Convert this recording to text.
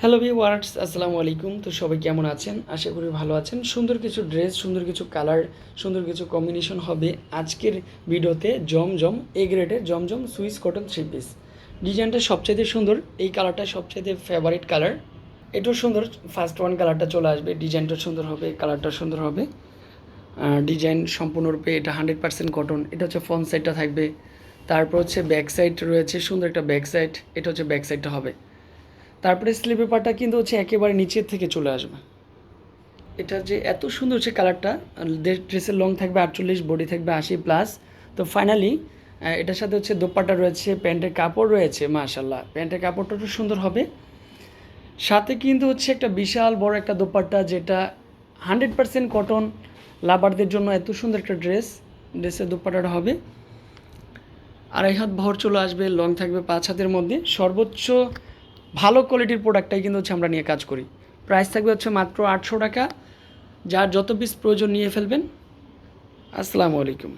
Hello viewers আসসালামু আলাইকুম। তো সবাই কেমন আছেন? আশা করি ভালো আছেন। সুন্দর কিছু ড্রেস সুন্দর কিছু কালার সুন্দর কিছু কম্বিনেশন হবে আজকের ভিডিওতে জমজম এ গ্রেডের Zamzam Swiss cotton three piece ডিজাইনটা সবচাইতে সুন্দর, এই কালারটা সবচাইতে ফেভারিট কালার এটাও সুন্দর ফার্স্ট ওয়ান কালারটা চলে আসবে। ডিজাইনটা সুন্দর হবে কালারটা সুন্দর হবে। ডিজাইন সম্পূর্ণরূপে এটা হান্ড্রেড পার্সেন্ট কটন এটা হচ্ছে ফ্রন্ট সাইডটা থাকবে। তারপর হচ্ছে ব্যাক সাইড রয়েছে, সুন্দর একটা ব্যাক সাইড এটা হচ্ছে ব্যাক সাইডটা হবে। তারপরে স্লিপ পেপারটা কিন্তু হচ্ছে একেবারে নিচের থেকে চলে আসবে। এটা যে এত সুন্দর হচ্ছে কালারটা ড্রেসের লং থাকবে আটচল্লিশ বডি থাকবে আশি প্লাস তো ফাইনালি এটার সাথে হচ্ছে দোপাট্টা রয়েছে, প্যান্টের কাপড় রয়েছে মাশাল্লাহ প্যান্টের কাপড়টা একটু সুন্দর হবে। সাথে কিন্তু হচ্ছে একটা বিশাল বড় একটা দোপাট্টা যেটা হান্ড্রেড পার্সেন্ট কটন লাভারদের জন্য এত সুন্দর একটা ড্রেস ড্রেসের দোপাট্টাটা হবে। আড়াই হাত ভর চলে আসবে লং থাকবে পাঁচ হাতের মধ্যে। সর্বোচ্চ ভালো কোয়ালিটির প্রোডাক্টটাই কিন্তু হচ্ছে আমরা নিয়ে কাজ করি। প্রাইস থাকবে হচ্ছে মাত্র আটশো টাকা। যার যত পিস প্রয়োজন নিয়ে ফেলবেন। আসসালামু আলাইকুম।